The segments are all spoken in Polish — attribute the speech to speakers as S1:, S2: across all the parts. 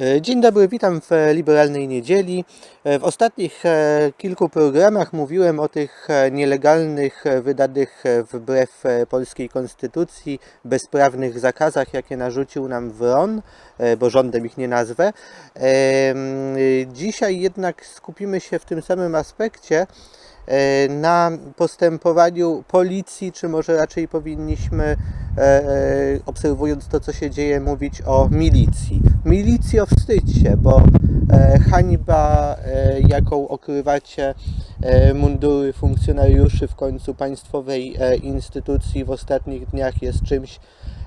S1: E, Dzień dobry, witam w Liberalnej Niedzieli. E, W ostatnich e, kilku programach mówiłem o tych nielegalnych, wydanych wbrew polskiej konstytucji, bezprawnych zakazach, jakie narzucił nam WRON, bo rządem ich nie nazwę. Dzisiaj jednak skupimy się w tym samym aspekcie na postępowaniu policji, czy może raczej powinniśmy, e, e, obserwując to, co się dzieje, mówić o milicji. Milicjo, wstydź się, bo e, hańba, e, jaką okrywacie e, mundury funkcjonariuszy w końcu państwowej e, instytucji w ostatnich dniach jest czymś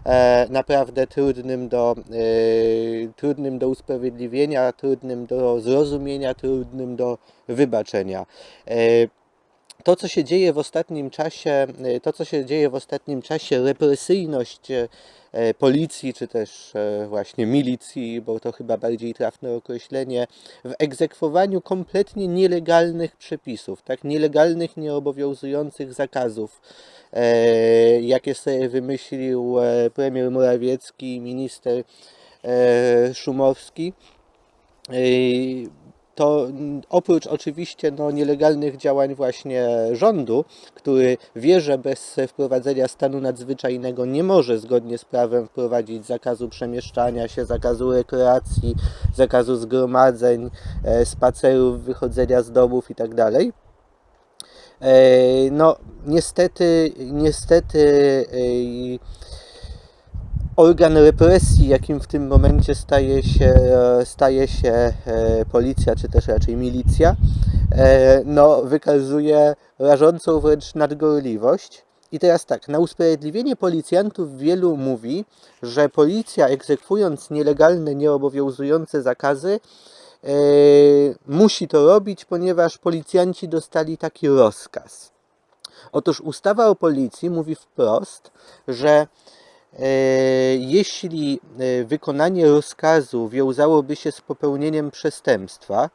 S1: e, naprawdę trudnym do, e, trudnym do usprawiedliwienia, trudnym do zrozumienia, trudnym do wybaczenia. E, to, co się dzieje w ostatnim czasie, e, to, co się dzieje w ostatnim czasie, represyjność e, e, policji, czy też e, właśnie milicji, bo to chyba bardziej trafne określenie, w egzekwowaniu kompletnie nielegalnych przepisów, tak, nielegalnych, nieobowiązujących zakazów, e, jakie sobie wymyślił premier Morawiecki minister Szumowski. To oprócz oczywiście no, nielegalnych działań właśnie rządu, który wie, że bez wprowadzenia stanu nadzwyczajnego nie może zgodnie z prawem wprowadzić zakazu przemieszczania się, zakazu rekreacji, zakazu zgromadzeń, e, spacerów, wychodzenia z domów itd. E, No, niestety, niestety e, organ represji, jakim w tym momencie staje się, staje się e, policja, czy też raczej milicja, e, no, wykazuje rażącą wręcz nadgorliwość. I teraz tak, na usprawiedliwienie policjantów wielu mówi, że policja egzekwując nielegalne, nieobowiązujące zakazy, e, musi to robić, ponieważ policjanci dostali taki rozkaz. Otóż ustawa o policji mówi wprost, że jeśli e, wykonanie rozkazu wiązałoby się z popełnieniem przestępstwa,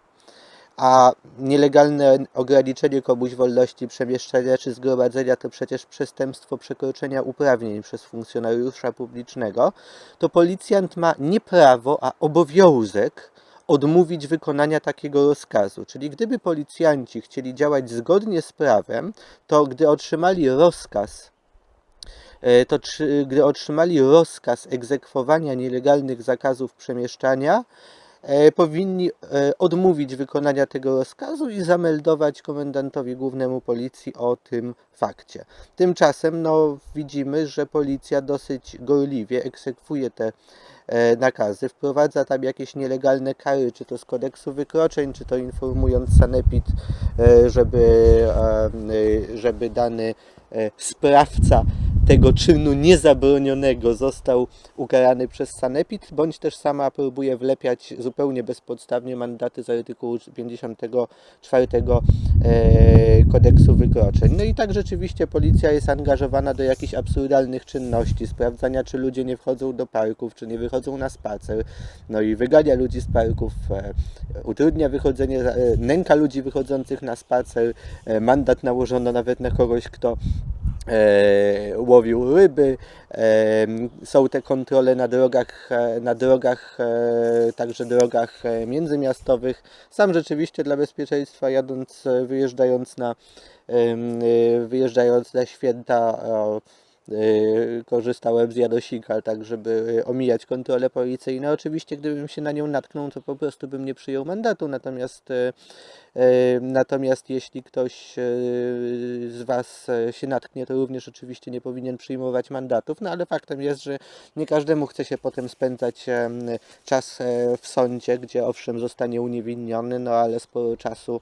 S1: a nielegalne ograniczenie komuś wolności przemieszczania czy zgromadzenia to przecież przestępstwo przekroczenia uprawnień przez funkcjonariusza publicznego, to policjant ma nie prawo, a obowiązek odmówić wykonania takiego rozkazu. Czyli gdyby policjanci chcieli działać zgodnie z prawem, to gdy otrzymali rozkaz E, to czy, gdy otrzymali rozkaz egzekwowania nielegalnych zakazów przemieszczania, e, powinni e, odmówić wykonania tego rozkazu i zameldować komendantowi głównemu policji o tym fakcie. Tymczasem no, widzimy, że policja dosyć gorliwie egzekwuje te e, nakazy, wprowadza tam jakieś nielegalne kary, czy to z kodeksu wykroczeń, czy to informując sanepid, e, żeby, e, e, żeby dany e, sprawca tego czynu niezabronionego został ukarany przez sanepid, bądź też sama próbuje wlepiać zupełnie bezpodstawnie mandaty z artykułu 54 e, kodeksu wykroczeń. No i tak rzeczywiście policja jest angażowana do jakichś absurdalnych czynności, sprawdzania czy ludzie nie wchodzą do parków, czy nie wychodzą na spacer, no i wygania ludzi z parków, e, utrudnia wychodzenie, e, nęka ludzi wychodzących na spacer, mandat nałożono nawet na kogoś, kto łowił ryby, e, są te kontrole na drogach, e, na drogach, e, także drogach e, międzymiastowych. Sam rzeczywiście dla bezpieczeństwa jadąc, e, wyjeżdżając na, e, wyjeżdżając na święta, e, e, korzystałem z Jadosika, tak żeby omijać kontrolę policyjne. Oczywiście gdybym się na nią natknął, to po prostu bym nie przyjął mandatu, natomiast e, E, Natomiast jeśli ktoś z Was się natknie, to również oczywiście nie powinien przyjmować mandatów. No ale faktem jest, że nie każdemu chce się potem spędzać czas e, w sądzie, gdzie owszem zostanie uniewinniony, no ale sporo czasu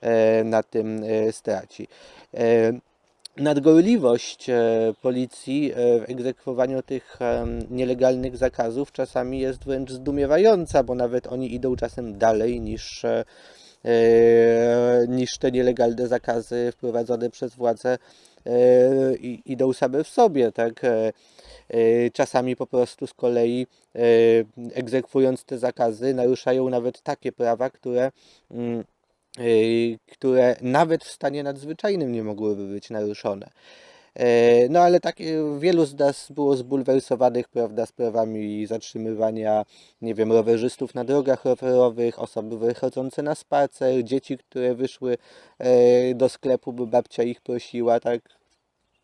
S1: e, na tym e, straci. E, Nadgorliwość e, policji e, w egzekwowaniu tych em, nielegalnych zakazów czasami jest wręcz zdumiewająca, bo nawet oni idą czasem dalej niż e, e, niż te nielegalne zakazy wprowadzone przez władze e, idą same w sobie, tak? E, e, Czasami po prostu z kolei e, egzekwując te zakazy naruszają nawet takie prawa, które mm, e, które nawet w stanie nadzwyczajnym nie mogłyby być naruszone. E, No ale tak e, wielu z nas było zbulwersowanych, prawda, sprawami zatrzymywania, nie wiem, rowerzystów na drogach rowerowych, osoby wychodzące na spacer, dzieci, które wyszły e, do sklepu, bo babcia ich prosiła, tak?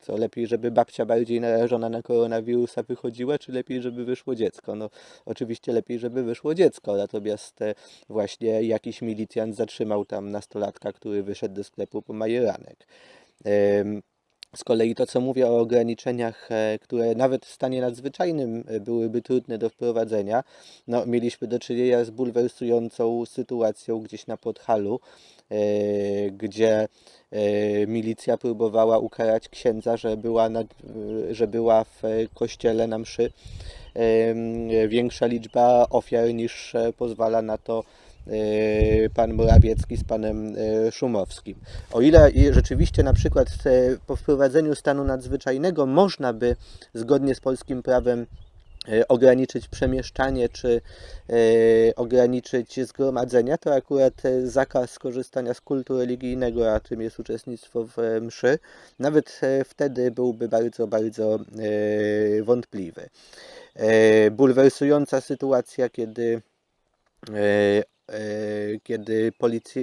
S1: Co lepiej, żeby babcia bardziej narażona na koronawirusa wychodziła, czy lepiej, żeby wyszło dziecko? No, oczywiście lepiej, żeby wyszło dziecko, natomiast e, właśnie jakiś milicjant zatrzymał tam nastolatka, który wyszedł do sklepu po majeranek. Z kolei to, co mówię o ograniczeniach, e, które nawet w stanie nadzwyczajnym e, byłyby trudne do wprowadzenia, no, mieliśmy do czynienia z bulwersującą sytuacją gdzieś na Podhalu, gdzie e, milicja próbowała ukarać księdza, że była, nad, e, że była w e, kościele na mszy em, większa liczba ofiar niż e, pozwala na to e, pan Morawiecki z panem e, Szumowskim. O ile rzeczywiście na przykład e, po wprowadzeniu stanu nadzwyczajnego można by zgodnie z polskim prawem e, ograniczyć przemieszczanie czy e, ograniczyć zgromadzenia, to akurat e, zakaz korzystania z kultu religijnego, a tym jest uczestnictwo w e, mszy, nawet e, wtedy byłby bardzo, bardzo e, wątpliwy. E, bulwersująca sytuacja, kiedy e, e, kiedy policja,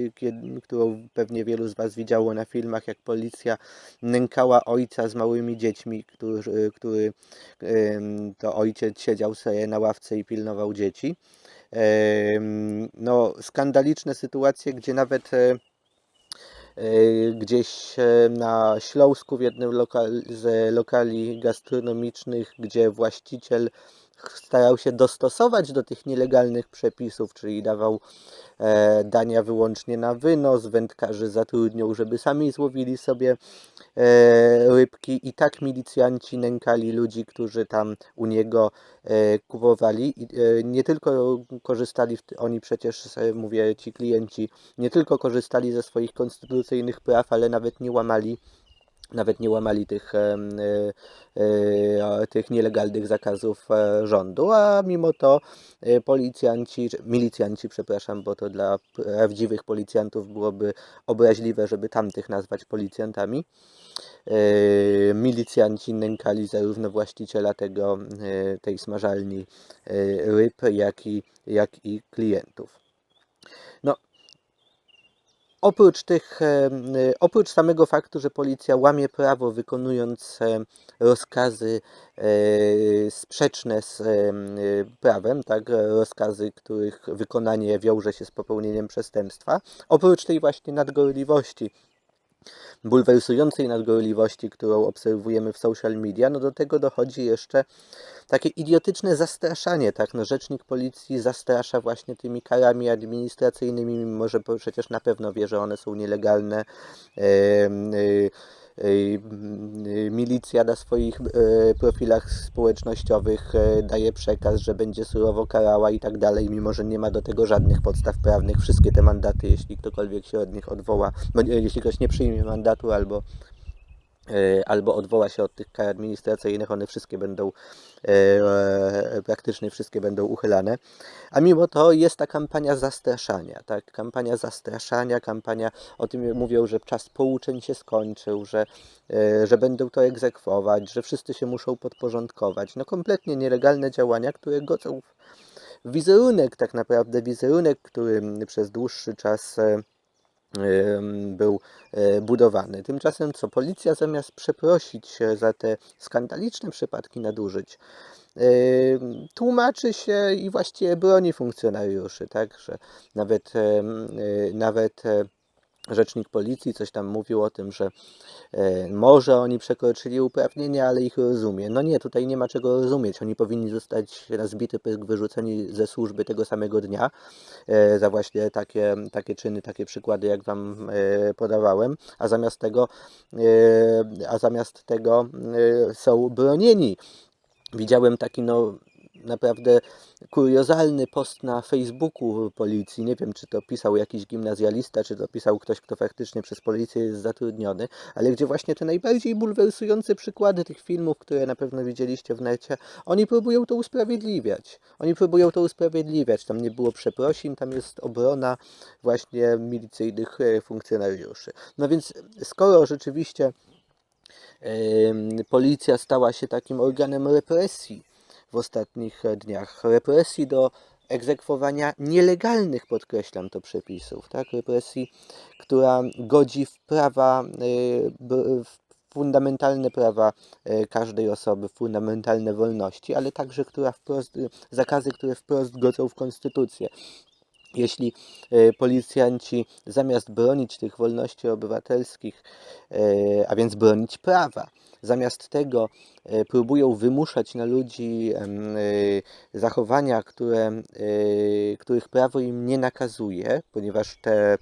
S1: którą pewnie wielu z Was widziało na filmach, jak policja nękała ojca z małymi dziećmi, który, który to ojciec siedział sobie na ławce i pilnował dzieci. No, skandaliczne sytuacje, gdzie nawet e, e, gdzieś e, na Śląsku w jednym lokal, z lokali gastronomicznych, gdzie właściciel starał się dostosować do tych nielegalnych przepisów, czyli dawał e, dania wyłącznie na wynos, wędkarzy zatrudniał, żeby sami złowili sobie e, rybki i tak milicjanci nękali ludzi, którzy tam u niego e, kupowali. I, e, nie tylko korzystali, oni przecież, e, mówię ci klienci, nie tylko korzystali ze swoich konstytucyjnych praw, ale nawet nie łamali nawet nie łamali tych, e, e, tych nielegalnych zakazów e, rządu, a mimo to policjanci, milicjanci, przepraszam, bo to dla prawdziwych policjantów byłoby obraźliwe, żeby tamtych nazwać policjantami. Milicjanci nękali zarówno właściciela tego, tej smażalni ryb, jak i, jak i klientów. Oprócz tych, em, y, oprócz samego faktu, że policja łamie prawo wykonując em, rozkazy e, sprzeczne z em, prawem, tak, rozkazy, których wykonanie wiąże się z popełnieniem przestępstwa, oprócz tej właśnie nadgorliwości, bulwersującej nadgorliwości, którą obserwujemy w social media, no do tego dochodzi jeszcze takie idiotyczne zastraszanie, tak? No, rzecznik policji zastrasza właśnie tymi karami administracyjnymi, mimo że przecież na pewno wie, że one są nielegalne. Em, y, y, y, Milicja na swoich e, profilach społecznościowych daje przekaz, że będzie surowo karała i tak dalej, mimo że nie ma do tego żadnych podstaw prawnych. Wszystkie te mandaty, jeśli ktokolwiek się od nich odwoła, jeśli ktoś nie przyjmie mandatu albo albo odwoła się od tych kar administracyjnych, one wszystkie będą, e, e, praktycznie wszystkie będą uchylane. A mimo to jest ta kampania zastraszania, tak? Kampania zastraszania, kampania o tym mówią, że czas pouczeń się skończył, że, e, że będą to egzekwować, że wszyscy się muszą podporządkować. No kompletnie nielegalne działania, które godzą w wizerunek tak naprawdę, wizerunek, który przez dłuższy czas e, był e, budowany. Tymczasem co? Policja zamiast przeprosić się za te skandaliczne przypadki nadużyć, tłumaczy się i właściwie broni funkcjonariuszy, tak, że nawet, e, nawet e, rzecznik policji coś tam mówił o tym, że e, może oni przekroczyli uprawnienia, ale ich rozumie. No nie, tutaj nie ma czego rozumieć. Oni powinni zostać na zbity pysk wyrzuceni ze służby tego samego dnia e, za właśnie takie, takie czyny, takie przykłady, jak Wam e, podawałem, a zamiast tego, a zamiast tego są bronieni. Widziałem taki no naprawdę kuriozalny post na Facebooku policji. Nie wiem, czy to pisał jakiś gimnazjalista, czy to pisał ktoś, kto faktycznie przez policję jest zatrudniony, ale gdzie właśnie te najbardziej bulwersujące przykłady tych filmów, które na pewno widzieliście w necie, oni próbują to usprawiedliwiać. Oni próbują to usprawiedliwiać. Tam nie było przeprosin, tam jest obrona właśnie milicyjnych e, funkcjonariuszy. No więc skoro rzeczywiście Policja stała się takim organem represji ostatnich e, dniach. Represji do egzekwowania nielegalnych, podkreślam to, przepisów. Tak? Represji, która godzi w prawa, e, w fundamentalne prawa e, każdej osoby, fundamentalne wolności, ale także która wprost, zakazy, które wprost godzą w konstytucję. Jeśli policjanci zamiast bronić tych wolności obywatelskich, a więc bronić prawa, zamiast tego e, próbują wymuszać na ludzi e, zachowania, które, e, których prawo im nie nakazuje, ponieważ te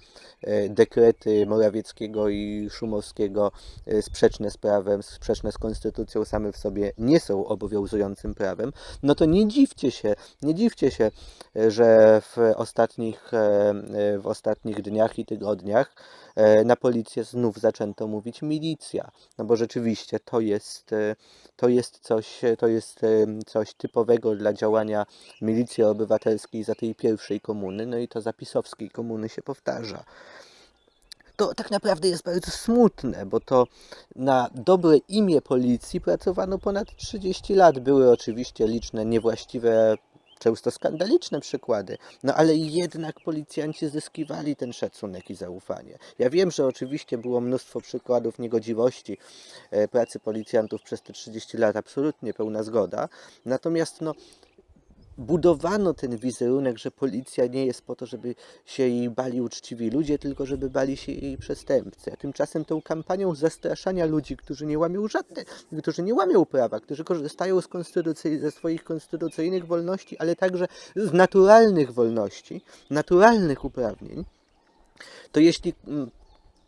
S1: dekrety Morawieckiego i Szumowskiego sprzeczne z prawem, sprzeczne z konstytucją same w sobie nie są obowiązującym prawem, no to nie dziwcie się, nie dziwcie się, że w ostatnich, w ostatnich dniach i tygodniach na policję znów zaczęto mówić milicja, no bo rzeczywiście to jest, e, to jest coś, e, to jest e, coś typowego dla działania milicji obywatelskiej za tej pierwszej komuny, no i to za pisowskiej komuny się powtarza. To tak naprawdę jest bardzo smutne, bo to na dobre imię policji pracowano ponad 30 lat. Były oczywiście liczne niewłaściwe, często skandaliczne przykłady, no ale jednak policjanci zyskiwali ten szacunek i zaufanie. Ja wiem, że oczywiście było mnóstwo przykładów niegodziwości e, pracy policjantów przez te 30 lat, absolutnie pełna zgoda. Natomiast no, budowano ten wizerunek, że policja nie jest po to, żeby się jej bali uczciwi ludzie, tylko żeby bali się jej przestępcy. A tymczasem tą kampanią zastraszania ludzi, którzy nie łamią żadne, którzy nie łamią prawa, którzy korzystają z konstytucji, ze swoich konstytucyjnych wolności, ale także z naturalnych wolności, naturalnych uprawnień, to jeśli mm,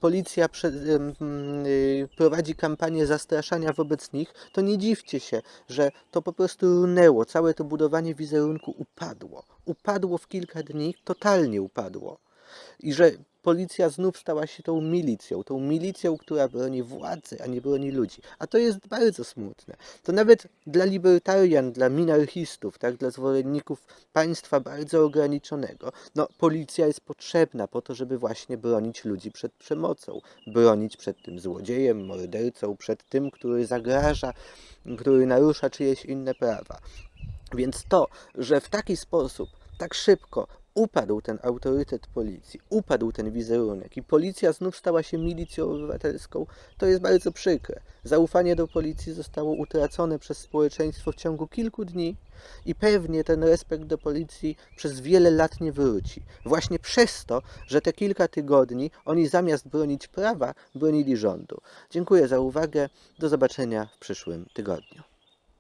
S1: policja y, prowadzi kampanię zastraszania wobec nich, to nie dziwcie się, że to po prostu runęło. Całe to budowanie wizerunku upadło. Upadło w kilka dni, totalnie upadło. I że policja znów stała się tą milicją, tą milicją, która broni władzy, a nie broni ludzi. A to jest bardzo smutne. To nawet dla libertarian, dla minarchistów, tak, dla zwolenników państwa bardzo ograniczonego, no policja jest potrzebna po to, żeby właśnie bronić ludzi przed przemocą, bronić przed tym złodziejem, mordercą, przed tym, który zagraża, który narusza czyjeś inne prawa. Więc to, że w taki sposób, tak szybko upadł ten autorytet policji, upadł ten wizerunek i policja znów stała się milicją obywatelską, to jest bardzo przykre. Zaufanie do policji zostało utracone przez społeczeństwo w ciągu kilku dni i pewnie ten respekt do policji przez wiele lat nie wróci. Właśnie przez to, że te kilka tygodni oni zamiast bronić prawa, bronili rządu. Dziękuję za uwagę. Do zobaczenia w przyszłym tygodniu.